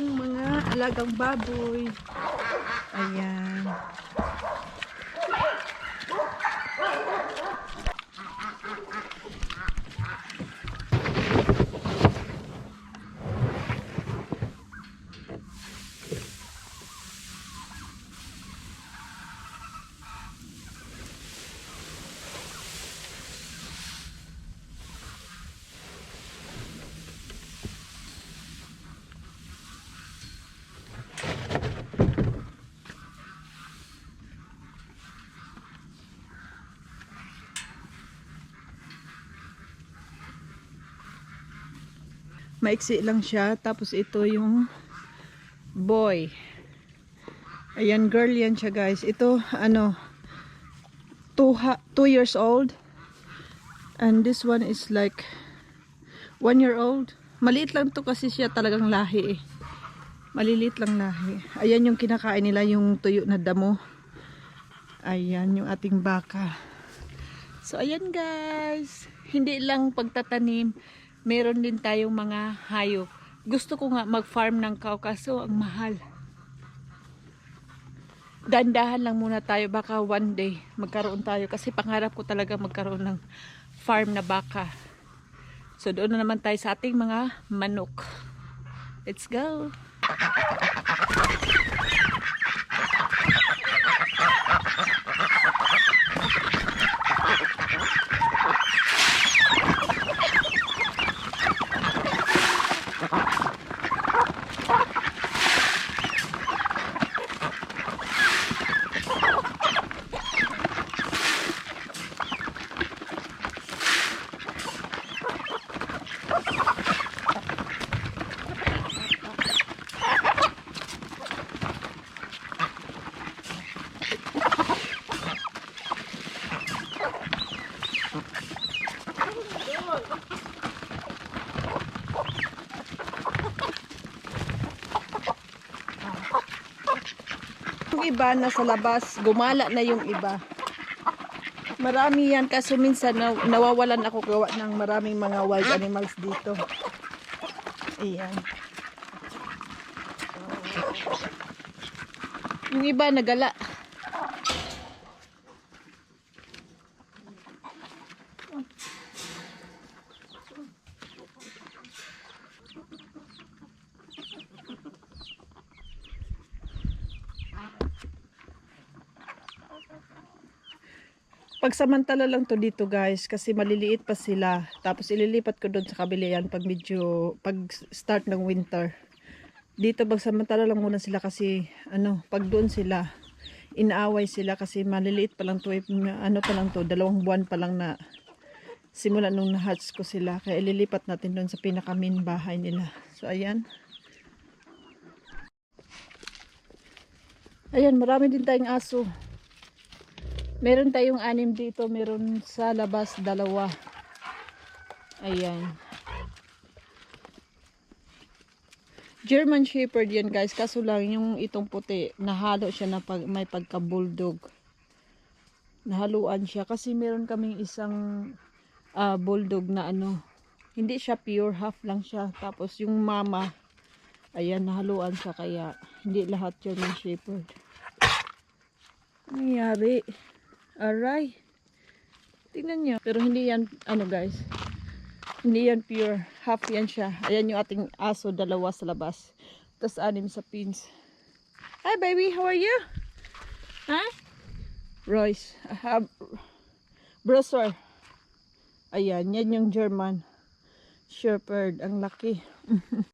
Ang mga alagang baboy. Ayan. Maiksi lang siya. Tapos ito yung boy. Ayan, girl yan siya guys. Ito, ano, 2 years old. And this one is like 1 year old. Maliit lang to kasi siya talagang lahi eh. Maliliit lang lahi. Ayan yung kinakain nila, yung tuyo na damo. Ayan yung ating baka. So ayan guys. Hindi lang pagtatanim. Meron din tayong mga hayop. Gusto ko nga mag-farm ng cow kaso ang mahal. Dandahan lang muna tayo. Baka one day magkaroon tayo. Kasi pangarap ko talaga magkaroon ng farm na baka. So doon na naman tayo sa ating mga manok. Let's go! Yung iba nasa labas, gumala na yung iba. Marami yan kaso minsan na, nawawalan ako gawa ng maraming mga wild animals dito. Ayan. Yung iba nagala. Pagsamantala lang to dito guys kasi maliliit pa sila. Tapos ililipat ko doon sa kabila yan pag medyo pag start ng winter. Dito pagsamantala lang muna sila kasi ano, pag doon sila inaaway sila kasi maliliit pa lang to eh, ano pa lang to, dalawang buwan pa lang na simula nung na-hatch ko sila. Kaya ililipat natin doon sa pinaka main bahay nila. So ayan. Ayan, marami din tayong aso. Meron tayong anim dito, meron sa labas dalawa. Ayan. German Shepherd yan guys, kaso lang yung itong puti, nahalo siya na pag, may pagka-bulldog. Nahaluan siya kasi meron kaming isang ah, bulldog na ano, hindi siya pure, half lang siya. Tapos yung mama, ayan, nahaluan siya kaya hindi lahat German Shepherd. Ano nangyari? Aray. Tingnan nyo. Pero hindi yan, ano guys. Hindi yan pure. Half yan siya. Ayan yung ating aso, dalawa sa labas. Tapos anim sa pins. Hi baby, how are you? Huh? Royce. I have Browser. Ayan, yan yung German Shepherd. Ang laki.